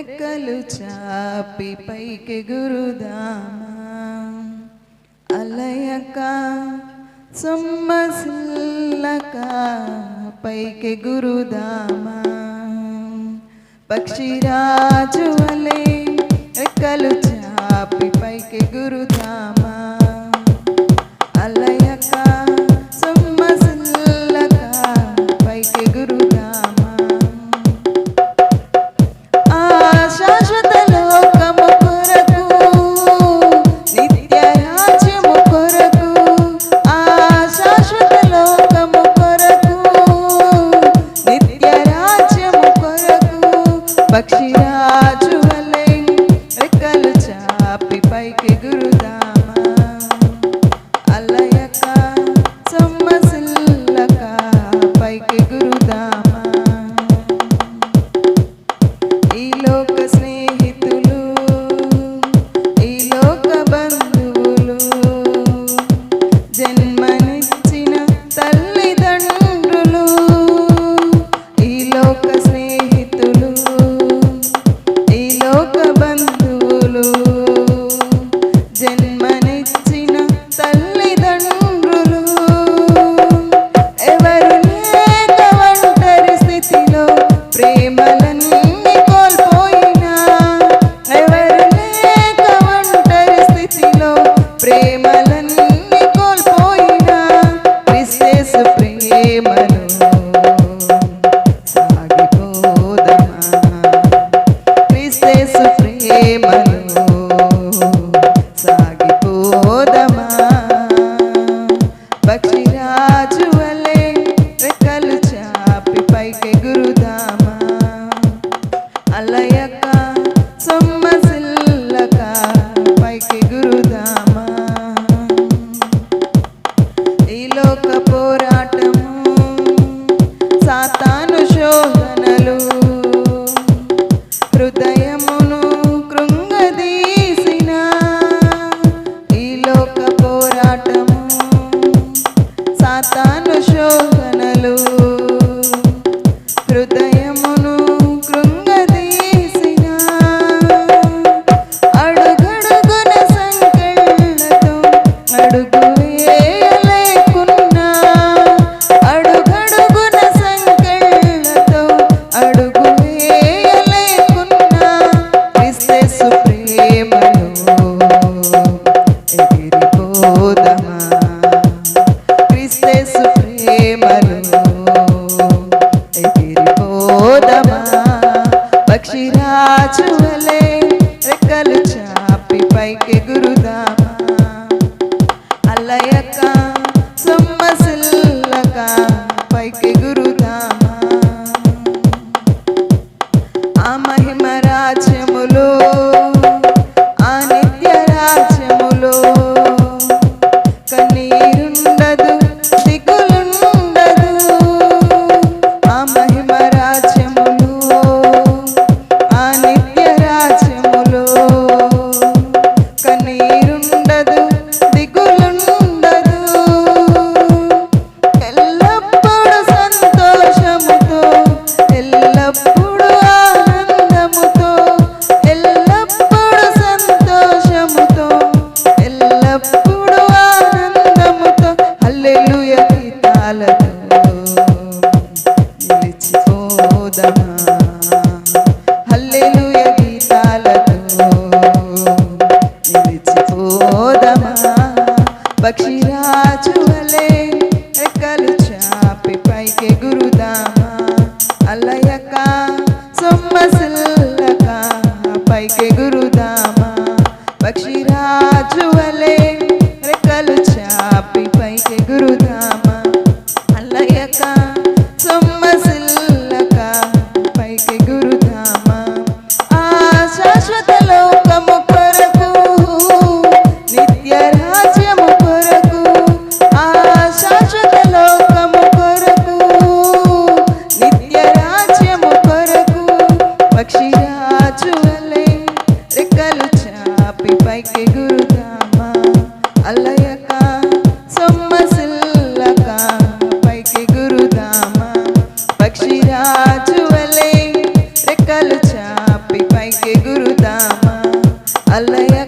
రెక్కలు చాపి పైకి గురుదామా? అలయక సొమ్మసిల్లక పైకి గురుదామా? పక్షిరాజు అలే రెక్కలు చాపి పైకి గురుదా tá no show. Cordeiro. అలయక